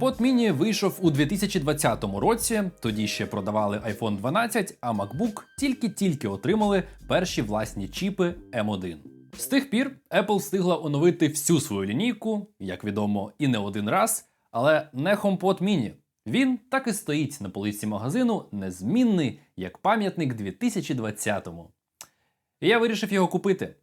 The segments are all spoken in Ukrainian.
HomePod Mini вийшов у 2020 році. Тоді ще продавали iPhone 12, а MacBook тільки-тільки отримали перші власні чіпи M1. З тих пір Apple встигла оновити всю свою лінійку, як відомо, і не один раз, але не HomePod Mini. Він так і стоїть на полиці магазину, незмінний як пам'ятник 2020-му. І я вирішив його купити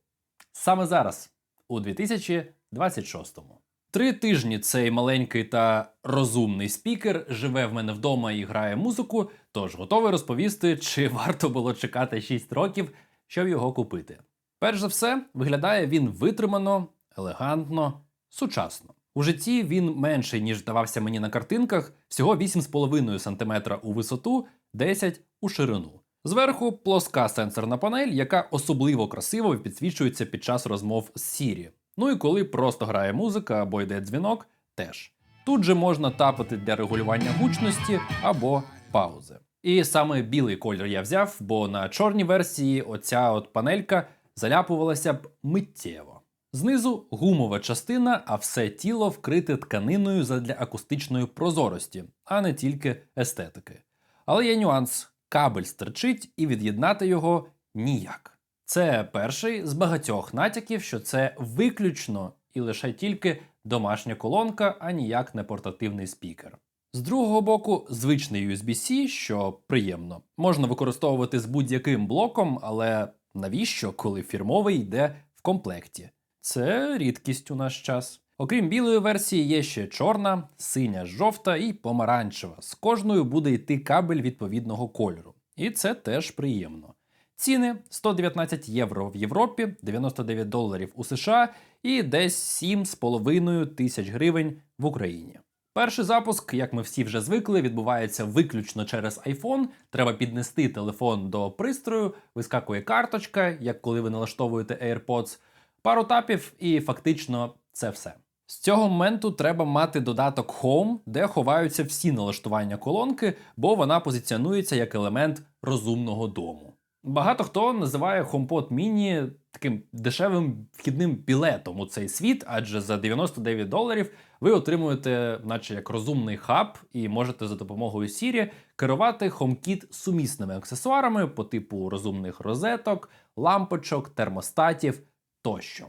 саме зараз, у 2026-му. Три тижні цей маленький та розумний спікер живе в мене вдома і грає музику, тож готовий розповісти, чи варто було чекати 6 років, щоб його купити. Перш за все, виглядає він витримано, елегантно, сучасно. У житті він менший, ніж здавався мені на картинках, всього 8,5 см у висоту, 10 у ширину. Зверху плоска сенсорна панель, яка особливо красиво підсвічується під час розмов з Siri. Ну і коли просто грає музика або йде дзвінок, теж. Тут же можна тапати для регулювання гучності або паузи. І саме білий колір я взяв, бо на чорній версії оця от панелька заляпувалася б миттєво. Знизу гумова частина, а все тіло вкрите тканиною задля акустичної прозорості, а не тільки естетики. Але є нюанс: кабель стерчить і від'єднати його ніяк. Це перший з багатьох натяків, що це виключно і лише тільки домашня колонка, а ніяк не портативний спікер. З другого боку, звичний USB-C, що приємно, можна використовувати з будь-яким блоком, але навіщо, коли фірмовий йде в комплекті? Це рідкість у наш час. Окрім білої версії, є ще чорна, синя, жовта і помаранчева. З кожною буде йти кабель відповідного кольору. І це теж приємно. Ціни 119 євро в Європі, 99 доларів у США і десь 7,5 тисяч гривень в Україні. Перший запуск, як ми всі вже звикли, відбувається виключно через iPhone. Треба піднести телефон до пристрою, вискакує карточка, як коли ви налаштовуєте AirPods, пару тапів, і фактично це все. З цього моменту треба мати додаток Home, де ховаються всі налаштування колонки, бо вона позиціонується як елемент розумного дому. Багато хто називає HomePod Mini таким дешевим вхідним білетом у цей світ, адже за 99 доларів ви отримуєте, наче як розумний хаб, і можете за допомогою Siri керувати HomeKit сумісними аксесуарами по типу розумних розеток, лампочок, термостатів тощо.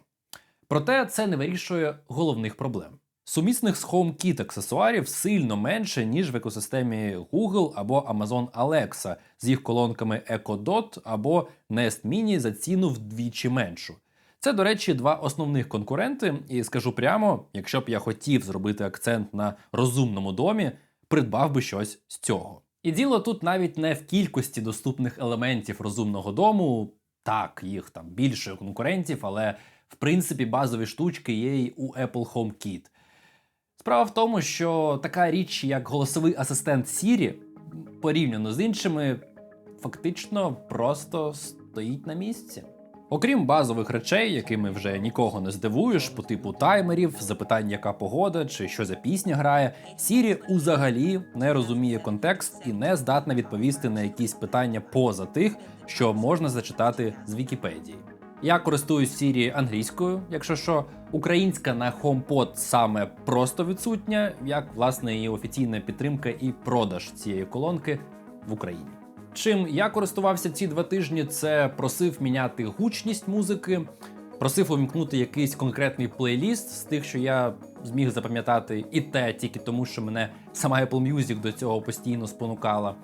Проте це не вирішує головних проблем. Сумісних з HomeKit аксесуарів сильно менше, ніж в екосистемі Google або Amazon Alexa з їх колонками Echo Dot або Nest Mini за ціну вдвічі меншу. Це, до речі, два основних конкуренти, і скажу прямо, якщо б я хотів зробити акцент на розумному домі, придбав би щось з цього. І діло тут навіть не в кількості доступних елементів розумного дому, так, їх там більше конкурентів, але в принципі базові штучки є і у Apple HomeKit. Справа в тому, що така річ, як голосовий асистент Siri, порівняно з іншими, фактично просто стоїть на місці. Окрім базових речей, якими вже нікого не здивуєш, по типу таймерів, запитань, яка погода чи що за пісня грає, Siri узагалі не розуміє контекст і не здатна відповісти на якісь питання поза тих, що можна зачитати з Вікіпедії. Я користуюсь Siri англійською, якщо що, українська на HomePod саме просто відсутня, як власне її офіційна підтримка і продаж цієї колонки в Україні. Чим я користувався ці два тижні, це просив міняти гучність музики, просив увімкнути якийсь конкретний плейліст з тих, що я зміг запам'ятати, і те тільки тому, що мене сама Apple Music до цього постійно спонукала.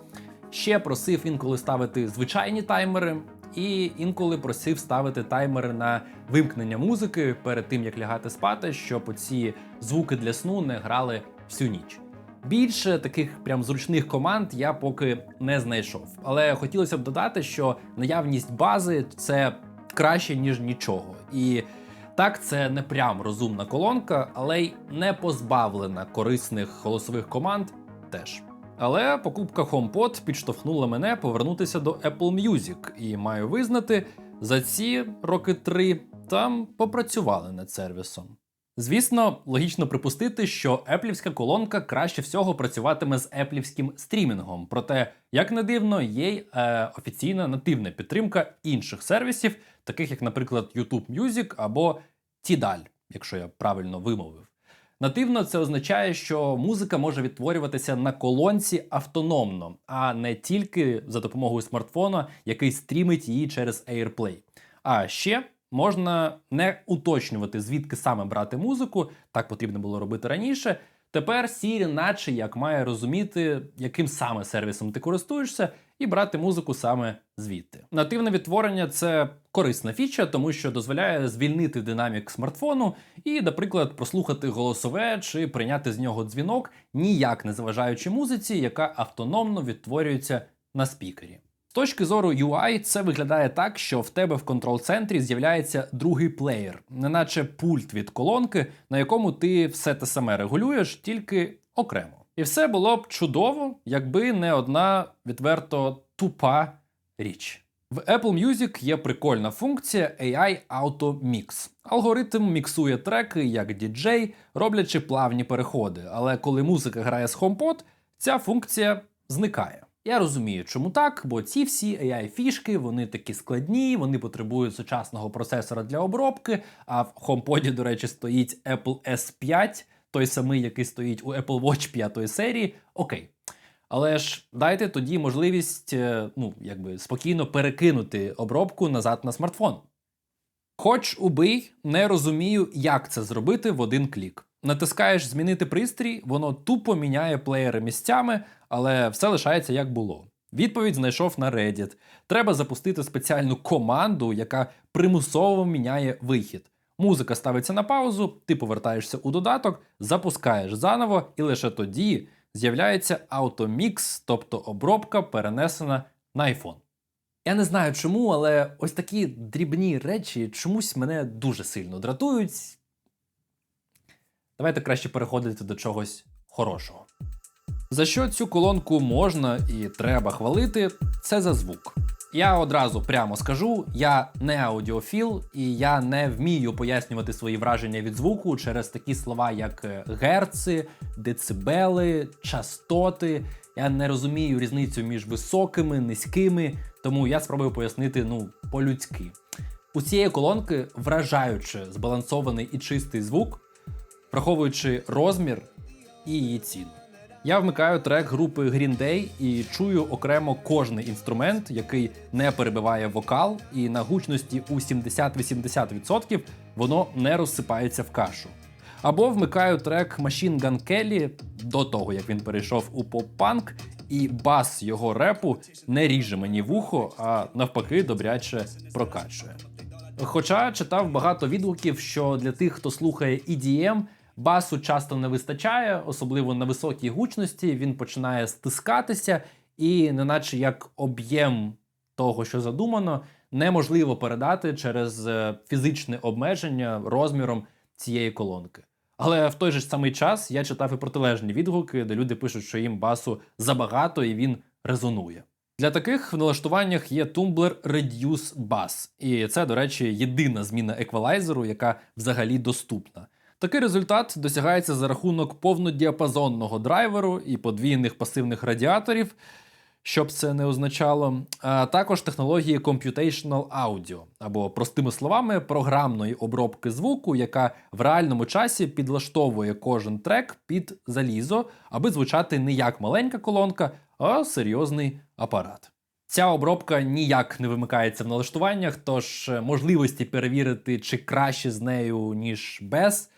Ще просив інколи ставити звичайні таймери, і інколи просив ставити таймери на вимкнення музики перед тим, як лягати спати, щоб оці звуки для сну не грали всю ніч. Більше таких прям зручних команд я поки не знайшов. Але хотілося б додати, що наявність бази це краще, ніж нічого. І так, це не прям розумна колонка, але й не позбавлена корисних голосових команд теж. Але покупка HomePod підштовхнула мене повернутися до Apple Music, і маю визнати, за ці роки три там попрацювали над сервісом. Звісно, логічно припустити, що еплівська колонка краще всього працюватиме з еплівським стрімінгом. Проте, як не дивно, є й е, офіційна нативна підтримка інших сервісів, таких як, наприклад, YouTube Music або Tidal, якщо я правильно вимовив. Нативно це означає, що музика може відтворюватися на колонці автономно, а не тільки за допомогою смартфона, який стрімить її через AirPlay. А ще можна не уточнювати, звідки саме брати музику, так потрібно було робити раніше. Тепер Siri наче як має розуміти, яким саме сервісом ти користуєшся, і брати музику саме звідти. Нативне відтворення це корисна фіча, тому що дозволяє звільнити динамік смартфону і, наприклад, прослухати голосове чи прийняти з нього дзвінок, ніяк не заважаючи музиці, яка автономно відтворюється на спікері. Точки зору UI, це виглядає так, що в тебе в контрол-центрі з'являється другий плеєр, неначе пульт від колонки, на якому ти все те саме регулюєш, тільки окремо. І все було б чудово, якби не одна відверто тупа річ. В Apple Music є прикольна функція AI Auto Mix. Алгоритм міксує треки як DJ, роблячи плавні переходи. Але коли музика грає з HomePod, ця функція зникає. Я розумію, чому так, бо ці всі AI-фішки, вони такі складні, вони потребують сучасного процесора для обробки. А в HomePod, до речі, стоїть Apple S5, той самий, який стоїть у Apple Watch 5 серії. Окей. Але ж дайте тоді можливість е, ну, якби спокійно перекинути обробку назад на смартфон. Хоч убий, не розумію, як це зробити в один клік. Натискаєш змінити пристрій, воно тупо міняє плеєри місцями, але все лишається як було. Відповідь знайшов на Reddit. Треба запустити спеціальну команду, яка примусово міняє вихід. Музика ставиться на паузу, ти повертаєшся у додаток, запускаєш заново, і лише тоді з'являється автомікс, тобто обробка перенесена на iPhone. Я не знаю чому, але ось такі дрібні речі чомусь мене дуже сильно дратують. Давайте краще переходити до чогось хорошого. За що цю колонку можна і треба хвалити, це за звук. Я одразу прямо скажу: я не аудіофіл, і я не вмію пояснювати свої враження від звуку через такі слова, як е, герци, децибели, частоти. Я не розумію різницю між високими, низькими, тому я спробую пояснити ну по-людськи. У цієї колонки вражаюче збалансований і чистий звук, враховуючи розмір і її ціну. Я вмикаю трек групи Green Day і чую окремо кожний інструмент, який не перебиває вокал, і на гучності у 70-80% воно не розсипається в кашу. Або вмикаю трек Machine Gun Kelly до того, як він перейшов у поп-панк, і бас його репу не ріже мені вухо, а навпаки, добряче прокачує. Хоча читав багато відгуків, що для тих, хто слухає EDM, басу часто не вистачає, особливо на високій гучності, він починає стискатися, і, неначе як об'єм того, що задумано, неможливо передати через е, фізичне обмеження розміром цієї колонки. Але в той же самий час я читав і протилежні відгуки, де люди пишуть, що їм басу забагато і він резонує. Для таких в налаштуваннях є тумблер Reduce Bass, і це, до речі, єдина зміна еквалайзеру, яка взагалі доступна. Такий результат досягається за рахунок повнодіапазонного драйверу і подвійних пасивних радіаторів, щоб це не означало, а також технології Computational Audio, або, простими словами, програмної обробки звуку, яка в реальному часі підлаштовує кожен трек під залізо, аби звучати не як маленька колонка, а серйозний апарат. Ця обробка ніяк не вимикається в налаштуваннях, тож можливості перевірити, чи краще з нею, ніж без,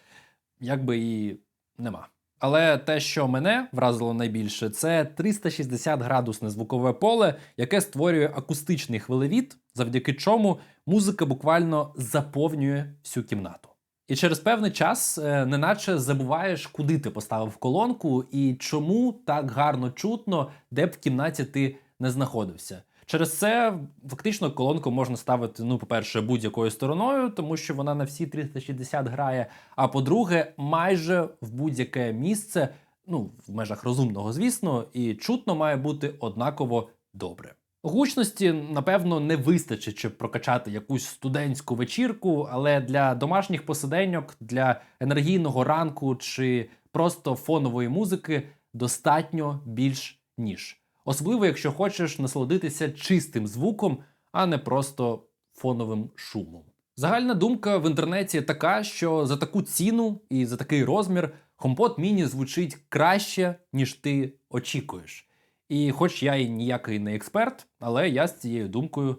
якби і нема. Але те, що мене вразило найбільше, це 360 градусне звукове поле, яке створює акустичний хвилевід, завдяки чому музика буквально заповнює всю кімнату. І через певний час, е, неначе забуваєш, куди ти поставив колонку і чому так гарно чутно, де б в кімнаті ти не знаходився. Через це фактично колонку можна ставити, ну, по-перше, будь-якою стороною, тому що вона на всі 360 грає. А по-друге, майже в будь-яке місце, ну, в межах розумного, звісно, і чутно має бути однаково добре. Гучності, напевно, не вистачить, щоб прокачати якусь студентську вечірку, але для домашніх посиденьок, для енергійного ранку чи просто фонової музики достатньо більш ніж. Особливо, якщо хочеш насолодитися чистим звуком, а не просто фоновим шумом. Загальна думка в інтернеті така, що за таку ціну і за такий розмір HomePod Mini звучить краще, ніж ти очікуєш. І хоч я і ніякий не експерт, але я з цією думкою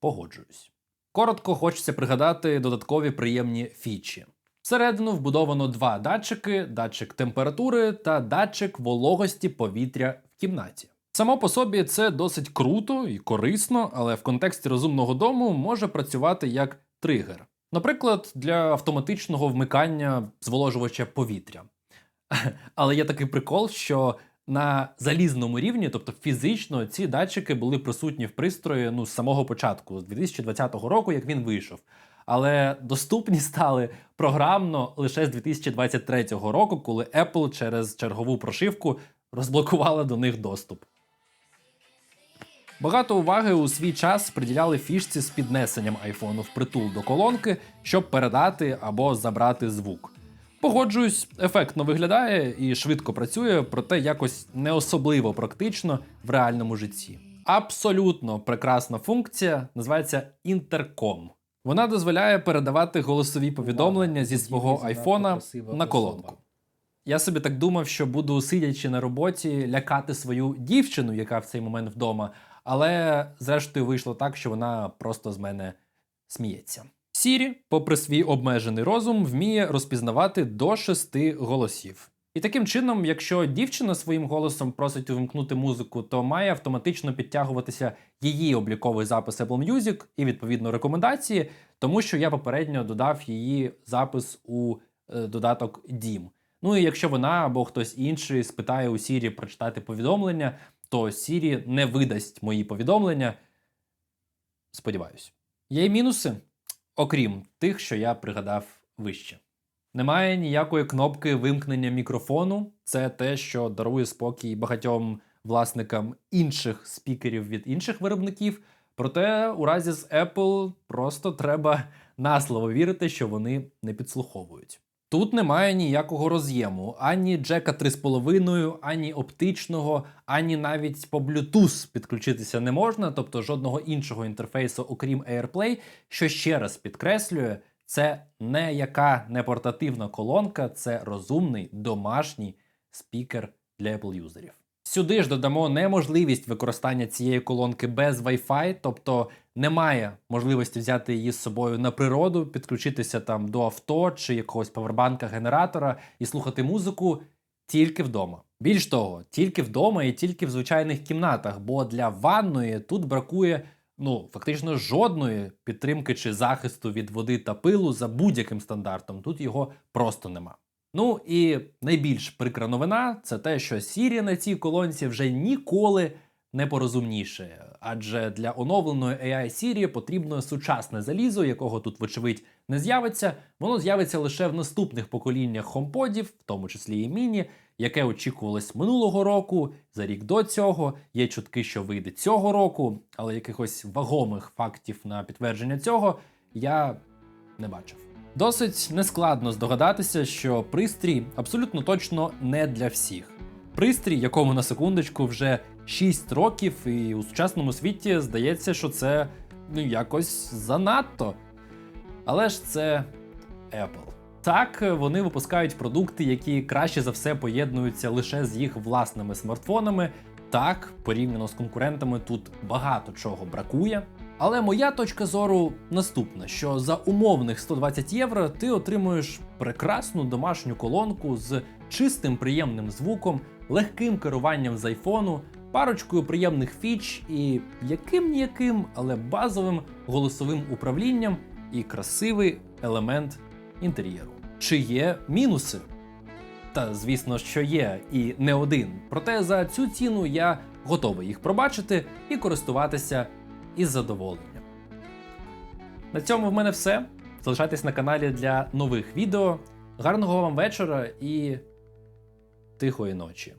погоджуюсь. Коротко хочеться пригадати додаткові приємні фічі. Всередину вбудовано два датчики: датчик температури та датчик вологості повітря в кімнаті. Само по собі це досить круто і корисно, але в контексті розумного дому може працювати як тригер. Наприклад, для автоматичного вмикання зволожувача повітря. Але є такий прикол, що на залізному рівні, тобто фізично, ці датчики були присутні в пристрої ну, з самого початку, з 2020 року, як він вийшов. Але доступні стали програмно лише з 2023 року, коли Apple через чергову прошивку розблокувала до них доступ. Багато уваги у свій час приділяли фішці з піднесенням айфону в притул до колонки, щоб передати або забрати звук. Погоджуюсь, ефектно виглядає і швидко працює, проте якось не особливо практично в реальному житті. Абсолютно прекрасна функція називається інтерком. Вона дозволяє передавати голосові повідомлення зі свого айфона на колонку. Я собі так думав, що буду сидячи на роботі лякати свою дівчину, яка в цей момент вдома, але зрештою вийшло так, що вона просто з мене сміється. Сірі, попри свій обмежений розум, вміє розпізнавати до шести голосів. І таким чином, якщо дівчина своїм голосом просить увімкнути музику, то має автоматично підтягуватися її обліковий запис Apple Music і відповідно рекомендації, тому що я попередньо додав її запис у е, додаток Дім. Ну і якщо вона або хтось інший спитає у Сірі прочитати повідомлення, то Сірі не видасть мої повідомлення. Сподіваюсь. Є й мінуси, окрім тих, що я пригадав вище. Немає ніякої кнопки вимкнення мікрофону. Це те, що дарує спокій багатьом власникам інших спікерів від інших виробників. Проте у разі з Apple просто треба на слово вірити, що вони не підслуховують. Тут немає ніякого роз'єму, ані джека 3,5, ані оптичного, ані навіть по Bluetooth підключитися не можна, тобто жодного іншого інтерфейсу, окрім AirPlay, що ще раз підкреслює, це не яка не портативна колонка, це розумний домашній спікер для Apple юзерів. Сюди ж додамо неможливість використання цієї колонки без Wi-Fi, тобто немає можливості взяти її з собою на природу, підключитися там до авто чи якогось павербанка генератора і слухати музику тільки вдома. Більш того, тільки вдома і тільки в звичайних кімнатах, бо для ванної тут бракує ну фактично жодної підтримки чи захисту від води та пилу за будь-яким стандартом. Тут його просто нема. Ну і найбільш прикра новина це те, що Siri на цій колонці вже ніколи не порозумніше, адже для оновленої AI Siri потрібно сучасне залізо, якого тут, вочевидь, не з'явиться. Воно з'явиться лише в наступних поколіннях HomePodів, в тому числі і міні, яке очікувалось минулого року, за рік до цього. Є чутки, що вийде цього року, але якихось вагомих фактів на підтвердження цього я не бачив. Досить нескладно здогадатися, що пристрій абсолютно точно не для всіх. Пристрій, якому на секундочку вже 6 років, і у сучасному світі здається, що це ну, якось занадто. Але ж це Apple. Так, вони випускають продукти, які краще за все поєднуються лише з їх власними смартфонами. Так, порівняно з конкурентами, тут багато чого бракує. Але моя точка зору наступна: що за умовних 120 євро ти отримуєш прекрасну домашню колонку з чистим приємним звуком, легким керуванням з айфону, парочкою приємних фіч і яким ніяким, але базовим голосовим управлінням і красивий елемент інтер'єру. Чи є мінуси? Та звісно, що є, і не один. Проте за цю ціну я готовий їх пробачити і користуватися із задоволенням. На цьому в мене все. Залишайтесь на каналі для нових відео. Гарного вам вечора і тихої ночі.